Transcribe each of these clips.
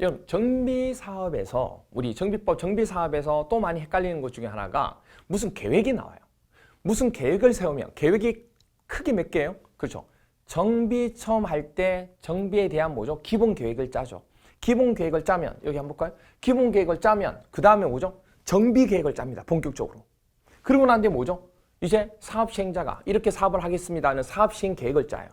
여러분 정비 사업에서 우리 정비법 정비 사업에서 또 많이 헷갈리는 것 중에 하나가 무슨 계획이 나와요. 무슨 계획을 세우면 계획이 크게 몇 개예요? 그렇죠. 정비 처음 할 때 정비에 대한 뭐죠? 기본 계획을 짜죠. 기본 계획을 짜면 여기 한번 볼까요? 기본 계획을 짜면 그 다음에 뭐죠? 정비 계획을 짭니다. 본격적으로. 그러고 난 뒤에 뭐죠? 이제 사업 시행자가 이렇게 사업을 하겠습니다 하는 사업 시행 계획을 짜요.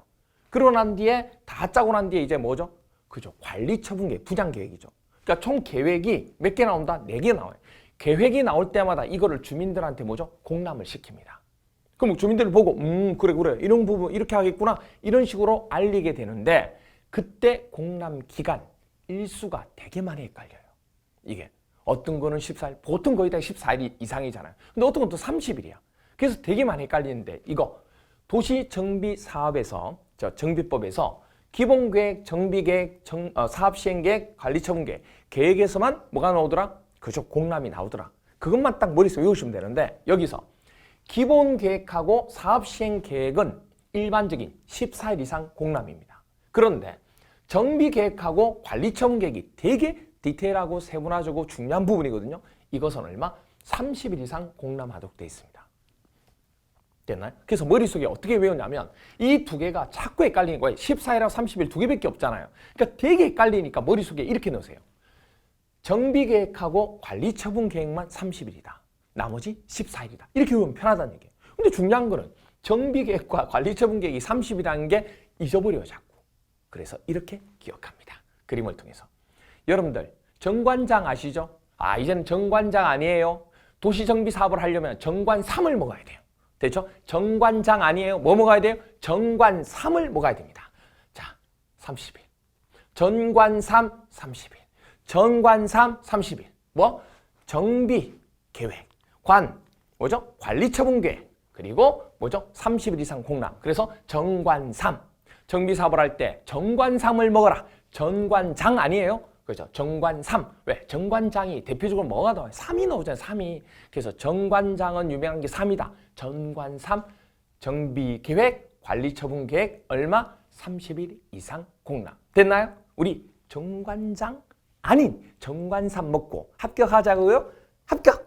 그러고 난 뒤에 다 짜고 난 뒤에 이제 뭐죠? 그죠. 관리 처분 계획, 부장 계획이죠. 그러니까 총 계획이 몇 개 나온다? 네 개 나와요. 계획이 나올 때마다 이거를 주민들한테 뭐죠? 공람을 시킵니다. 그럼 주민들이 보고 음 그래 그래 이런 부분 이렇게 하겠구나 이런 식으로 알리게 되는데 그때 공람 기간 일수가 되게 많이 헷갈려요. 이게 어떤 거는 14일, 보통 거의 다 14일 이상이잖아요. 근데 어떤 건 또 30일이야. 그래서 되게 많이 헷갈리는데 이거 도시 정비 사업에서 저 정비법에서 기본 계획, 정비 계획, 정, 어, 사업 시행 계획, 관리 처분 계획 계획에서만 뭐가 나오더라? 그죠 공람이 나오더라. 그것만 딱 머릿속에 외우시면 되는데 여기서 기본 계획하고 사업 시행 계획은 일반적인 14일 이상 공람입니다. 그런데 정비 계획하고 관리 처분 계획이 되게 디테일하고 세분화적으로 중요한 부분이거든요. 이것은 얼마? 30일 이상 공람하도록 되어 있습니다. 됐나요? 그래서 머릿속에 어떻게 외웠냐면 이 두 개가 자꾸 헷갈리는 거예요. 14일하고 30일 두 개밖에 없잖아요. 그러니까 되게 헷갈리니까 머릿속에 이렇게 넣으세요. 정비 계획하고 관리 처분 계획만 30일이다. 나머지 14일이다. 이렇게 외우면 편하다는 얘기예요. 근데 중요한 거는 정비 계획과 관리 처분 계획이 30일이라는 게 잊어버려요, 자꾸. 그래서 이렇게 기억합니다. 그림을 통해서. 여러분들, 정관장 아시죠? 아, 이제는 정관장 아니에요. 도시정비 사업을 하려면 정관 3을 먹어야 돼요. 됐죠? 정관장 아니에요. 뭐 먹어야 돼요? 정관 3을 먹어야 됩니다. 자, 30일. 전관 3, 30일. 전관 3, 30일. 뭐? 정비 계획. 관, 뭐죠? 관리 처분 계획. 그리고 뭐죠? 30일 이상 공람. 그래서 정관 3. 정비 사업을 할 때 정관 3을 먹어라. 정관장 아니에요? 그죠? 정관 3. 왜? 정관장이 대표적으로 뭐가 나와요? 3이 나오잖아요. 3이. 그래서 정관장은 유명한 게 3이다. 전관 3. 정비 계획, 관리 처분 계획 얼마? 30일 이상 공람. 됐나요? 우리 정관장 아닌 정관 3 먹고 합격하자고요? 합격!